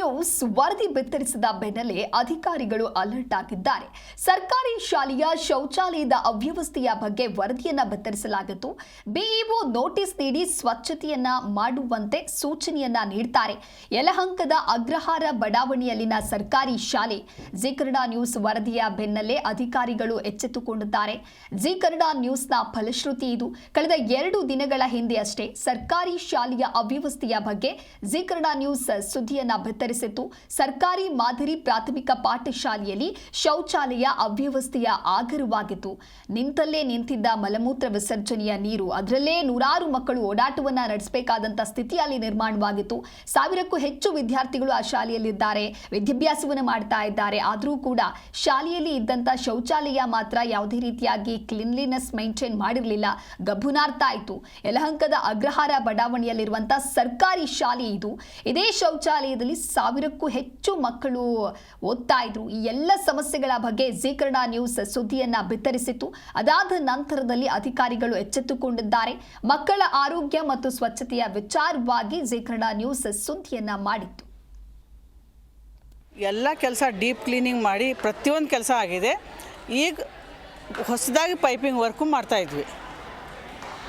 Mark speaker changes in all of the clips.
Speaker 1: News ವರದಿ ಬಿತ್ತರಿಸಿದ ಬೆನ್ನಲ್ಲೇ ಅಧಿಕಾರಿಗಳು ಅಲರ್ಟ್ ಆಗಿದ್ದಾರೆ. ಸರ್ಕಾರಿ ಶಾಲೆಯ ಶೌಚಾಲಯದ ಅವ್ಯವಸ್ಥೆಯ ಬಗ್ಗೆ ವರದಿಯನ್ನ ಬಿತ್ತರಿಸಲಾಗಿತ್ತು. ಬಿಇಒ ನೋಟಿಸ್ ನೀಡಿ ಸ್ವಚ್ಛತೆಯನ್ನ ಮಾಡುವಂತೆ ಸೂಚನೆಯನ್ನ ನೀಡುತ್ತಾರೆ ಯಲಹಂಕದ ಅಗ್ರಹಾರ ಬಡಾವಣೆಯಲ್ಲಿನ ಸರ್ಕಾರಿ ಶಾಲೆ ಜಿ ನ್ಯೂಸ್ ವರದಿಯ ಬೆನ್ನಲ್ಲೇ ಅಧಿಕಾರಿಗಳು ಎಚ್ಚೆತ್ತುಕೊಂಡಿದ್ದಾರೆ. ಜಿ ಕನ್ನಡ ನ್ಯೂಸ್ನ ಫಲಶ್ರುತಿ ಇದು. ಕಳೆದ ಎರಡು ದಿನಗಳ ಹಿಂದೆ ಅಷ್ಟೇ ಸರ್ಕಾರಿ ಶಾಲೆಯ ಅವ್ಯವಸ್ಥೆಯ ಬಗ್ಗೆ ಜಿ ನ್ಯೂಸ್ ಸುದ್ದಿಯನ್ನ ಬಿತ್ತರಿಸಿತ್ತು ಸರ್ಕಾರಿ ಮಾದರಿ ಪ್ರಾಥಮಿಕ ಪಾಠಶಾಲೆಯಲ್ಲಿ ಶೌಚಾಲಯ ಅವ್ಯವಸ್ಥೆಯ ಆಗರವಾಗಿತ್ತು ನಿಂತಲ್ಲೇ ನಿಂತಿದ್ದ ಮಲಮೂತ್ರ ವಿಸರ್ಜನೆಯ ನೀರು ಅದರಲ್ಲೇ ನೂರಾರು ಮಕ್ಕಳು ಓಡಾಟವನ್ನ ನಡೆಸಬೇಕಾದಂತ ಸ್ಥಿತಿ ಅಲ್ಲಿ ನಿರ್ಮಾಣವಾಗಿತ್ತು. ಸಾವಿರಕ್ಕೂ ಹೆಚ್ಚು ವಿದ್ಯಾರ್ಥಿಗಳು ಆ ಶಾಲೆಯಲ್ಲಿದ್ದಾರೆ. ವಿದ್ಯಾಭ್ಯಾಸವನ್ನು ಮಾಡ್ತಾ ಇದ್ದಾರೆ. ಆದರೂ ಕೂಡ ಶಾಲೆಯಲ್ಲಿ ಇದ್ದಂಥ ಶೌಚಾಲಯ ಮಾತ್ರ ಯಾವುದೇ ರೀತಿಯಾಗಿ ಕ್ಲಿನ್ಲಿನೆಸ್ ಮೈಂಟೈನ್ ಮಾಡಿರಲಿಲ್ಲ. ಗಭುನಾರ್ಥ ಆಯಿತು ಯಲಹಂಕದ ಅಗ್ರಹಾರ ಬಡಾವಣೆಯಲ್ಲಿರುವಂತಹ ಸರ್ಕಾರಿ ಶಾಲೆ ಇದು. ಇದೇ ಶೌಚಾಲಯದಲ್ಲಿ ಸಾವಿರಕ್ಕೂ ಹೆಚ್ಚು ಮಕ್ಕಳು ಓದ್ತಾ ಇದ್ರು. ಈ ಎಲ್ಲ ಸಮಸ್ಯೆಗಳ ಬಗ್ಗೆ ಜೀಕರಣ ನ್ಯೂಸ್ ಸುದ್ದಿಯನ್ನ ಬಿತ್ತರಿಸಿತ್ತು. ಅದಾದ ನಂತರದಲ್ಲಿ ಅಧಿಕಾರಿಗಳು ಎಚ್ಚೆತ್ತುಕೊಂಡಿದ್ದಾರೆ. ಮಕ್ಕಳ ಆರೋಗ್ಯ ಮತ್ತು ಸ್ವಚ್ಛತೆಯ ವಿಚಾರವಾಗಿ ಜೀಕರಣ ನ್ಯೂಸ್ ಸುದ್ದಿಯನ್ನ ಮಾಡಿತ್ತು.
Speaker 2: ಎಲ್ಲ ಕೆಲಸ ಡೀಪ್ ಕ್ಲೀನಿಂಗ್ ಮಾಡಿ ಪ್ರತಿಯೊಂದು ಕೆಲಸ ಆಗಿದೆ. ಈಗ ಹೊಸದಾಗಿ ಪೈಪಿಂಗ್ ವರ್ಕು ಮಾಡ್ತಾಯಿದ್ವಿ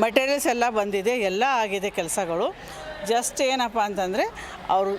Speaker 2: ಮೆಟೀರಿಯಲ್ಸ್ ಎಲ್ಲ ಬಂದಿದೆ. ಎಲ್ಲ ಆಗಿದೆ ಕೆಲಸಗಳು. ಜಸ್ಟ್ ಏನಪ್ಪ ಅಂತಂದರೆ, ಅವರು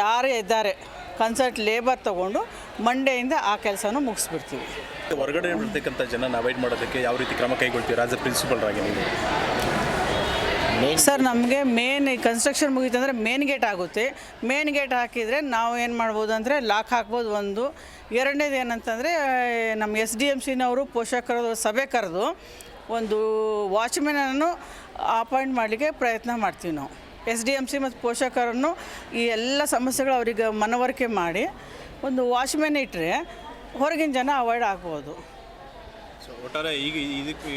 Speaker 2: ಯಾರೇ ಇದ್ದಾರೆ ಕನ್ಸಲ್ಟ್ ಲೇಬರ್ ತಗೊಂಡು ಮಂಡೆಯಿಂದ ಆ ಕೆಲಸನೂ ಮುಗಿಸ್ಬಿಡ್ತೀವಿ.
Speaker 3: ಹೊರಗಡೆ ಇರ್ತಕ್ಕಂಥ ಜನ ಅವಾಯ್ಡ್ ಮಾಡೋದಕ್ಕೆ ಯಾವ ರೀತಿ ಕ್ರಮ ಕೈಗೊಳ್ತೀವಿ ಆಸ್ ಎ ಪ್ರಿನ್ಸಿಪಲ್ ಆಗಿ ನೀವು?
Speaker 2: ಸರ್ ನಮಗೆ ಮೇನ್ ಕನ್ಸ್ಟ್ರಕ್ಷನ್ ಮುಗೀತಂದರೆ ಮೇನ್ ಗೇಟ್ ಆಗುತ್ತೆ. ಮೇನ್ ಗೇಟ್ ಹಾಕಿದರೆ ನಾವು ಏನು ಮಾಡ್ಬೋದು ಅಂದರೆ ಲಾಕ್ ಹಾಕ್ಬೋದು ಒಂದು. ಎರಡನೇದು ಏನಂತಂದರೆ ನಮ್ಮ ಎಸ್ ಡಿ ಎಂ ಸಿನವರು ಪೋಷಕರ ಸಭೆ ಕರೆದು ಒಂದು ವಾಚ್ಮೆನನ್ನು ಅಪಾಯಿಂಟ್ ಮಾಡಲಿಕ್ಕೆ ಪ್ರಯತ್ನ ಮಾಡ್ತೀವಿ ನಾವು. ಎಸ್ ಡಿ ಎಂ ಸಿ ಮತ್ತು ಪೋಷಕರನ್ನು ಈ ಎಲ್ಲ ಸಮಸ್ಯೆಗಳು ಅವರಿಗೆ ಮನವರಿಕೆ ಮಾಡಿ ಒಂದು ವಾಚ್ಮೆನ್ ಇಟ್ಟರೆ ಹೊರಗಿನ ಜನ ಅವಾಯ್ಡ್ ಆಗ್ಬೋದು.
Speaker 3: ಸೊ ಒಟ್ಟಾರೆ ಈಗ ಇದಕ್ಕೆ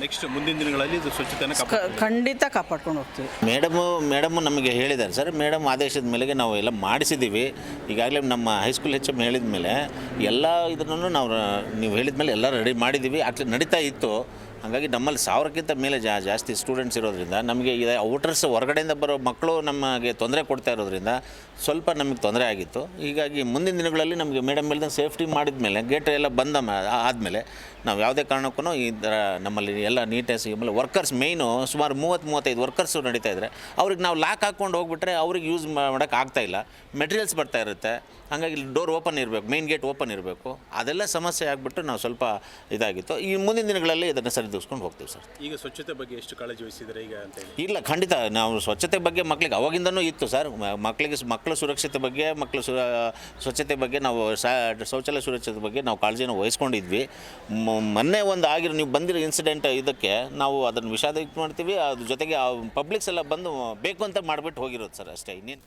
Speaker 3: ನೆಕ್ಸ್ಟ್ ಮುಂದಿನ ದಿನಗಳಲ್ಲಿ ಇದು ಸ್ವಚ್ಛತೆಯನ್ನು
Speaker 2: ಕ- ಖಂಡಿತ ಕಾಪಾಡ್ಕೊಂಡು ಹೋಗ್ತೀವಿ.
Speaker 4: ಮೇಡಮು ಮೇಡಮ್ ನಮಗೆ ಹೇಳಿದ್ದಾರೆ ಸರ್ ಮೇಡಮ್ ಆದೇಶದ ಮೇಲೆಗೆ ನಾವು ಎಲ್ಲ ಮಾಡಿಸಿದ್ದೀವಿ. ಈಗಾಗಲೇ ನಮ್ಮ ಹೈಸ್ಕೂಲ್ ಹೆಚ್ ಎಂ ಹೇಳಿದ ಮೇಲೆ ಎಲ್ಲ ಇದನ್ನು ನಾವು ನೀವು ಹೇಳಿದ ಮೇಲೆ ಎಲ್ಲ ರೆಡಿ ಮಾಡಿದ್ದೀವಿ. ಆಕ್ಚುಲಿ ನಡೀತಾ ಇತ್ತು. ಹಾಗಾಗಿ ನಮ್ಮಲ್ಲಿ ಸಾವಿರಕ್ಕಿಂತ ಮೇಲೆ ಜಾ, ಜಾಸ್ತಿ ಸ್ಟೂಡೆಂಟ್ಸ್ ಇರೋದ್ರಿಂದ ನಮಗೆ ಇದು ಔಟರ್ಸ್ ಹೊರಗಡೆಯಿಂದ ಬರೋ ಮಕ್ಕಳು ನಮಗೆ ತೊಂದರೆ ಕೊಡ್ತಾ ಇರೋದ್ರಿಂದ ಸ್ವಲ್ಪ ನಮಗೆ ತೊಂದರೆ ಆಗಿತ್ತು. ಹೀಗಾಗಿ ಮುಂದಿನ ದಿನಗಳಲ್ಲಿ ನಮಗೆ ಮೇಡಮ್ ಮೇಲೆ ಸೇಫ್ಟಿ ಮಾಡಿದ ಮೇಲೆ ಗೇಟ್ ಎಲ್ಲ ಬಂದ ಆದಮೇಲೆ ನಾವು ಯಾವುದೇ ಕಾರಣಕ್ಕೂ ಈ ಥರ ನಮ್ಮಲ್ಲಿ ಎಲ್ಲ ನೀಟ್ನೆಸ್ ಆಮೇಲೆ ವರ್ಕರ್ಸ್ ಮೇಯ್ನು ಸುಮಾರು ಮೂವತ್ತು, ಮೂವತ್ತೈದು ವರ್ಕರ್ಸು ನಡೀತಾ ಇದ್ದಾರೆ ಅವ್ರಿಗೆ ನಾವು ಲಾಕ್ ಹಾಕ್ಕೊಂಡು ಹೋಗ್ಬಿಟ್ರೆ ಅವ್ರಿಗೆ ಯೂಸ್ ಮಾಡೋಕ್ಕೆ ಆಗ್ತಾಯಿಲ್ಲ ಮೆಟೀರಿಯಲ್ಸ್ ಬರ್ತಾ ಇರುತ್ತೆ. ಹಾಗಾಗಿ ಡೋರ್ ಓಪನ್ ಇರಬೇಕು ಮೇನ್ ಗೇಟ್ ಓಪನ್ ಇರಬೇಕು. ಅದೆಲ್ಲ ಸಮಸ್ಯೆ ಆಗಿಬಿಟ್ಟು ನಾವು ಸ್ವಲ್ಪ ಇದಾಗಿತ್ತು. ಈ ಮುಂದಿನ ದಿನಗಳಲ್ಲಿ ಇದನ್ನು ಸರಿದೂಗಿಸ್ಕೊಂಡು ಹೋಗ್ತೀವಿ ಸರ್.
Speaker 3: ಈಗ ಸ್ವಚ್ಛತೆ ಬಗ್ಗೆ ಎಷ್ಟು ಕಾಳಜಿ ವಹಿಸಿದ್ರೆ ಈಗ ಅಂತ ಹೇಳಿ?
Speaker 4: ಇಲ್ಲ ಖಂಡಿತ. ನಾವು ಸ್ವಚ್ಛತೆ ಬಗ್ಗೆ ಮಕ್ಕಳಿಗೆ ಅವಾಗಿಂದನೂ ಇತ್ತು ಸರ್. ಮಕ್ಕಳಿಗೆ ಮಕ್ಕಳ ಸುರಕ್ಷತೆ ಬಗ್ಗೆ ಮಕ್ಕಳ ಸು ಸ್ವಚ್ಛತೆ ಬಗ್ಗೆ ನಾವು ಶೌಚಾಲಯ ಸುರಕ್ಷತೆ ಬಗ್ಗೆ ನಾವು ಕಾಳಜಿನ ವಹಿಸ್ಕೊಂಡಿದ್ವಿ. ಮೊನ್ನೆ ಒಂದು ಆಗಿರೋ ನೀವು ಬಂದಿರೋ ಇನ್ಸಿಡೆಂಟ್ ಇದಕ್ಕೆ ನಾವು ಅದನ್ನು ವಿಷಾದ ಮಾಡ್ತೀವಿ. ಅದ್ರ ಜೊತೆಗೆ ಪಬ್ಲಿಕ್ಸ್ ಎಲ್ಲ ಬಂದು ಬೇಕು ಅಂತ ಮಾಡಿಬಿಟ್ಟು ಹೋಗಿರೋದು ಸರ್ ಅಷ್ಟೇ. ಇನ್ನೇನು?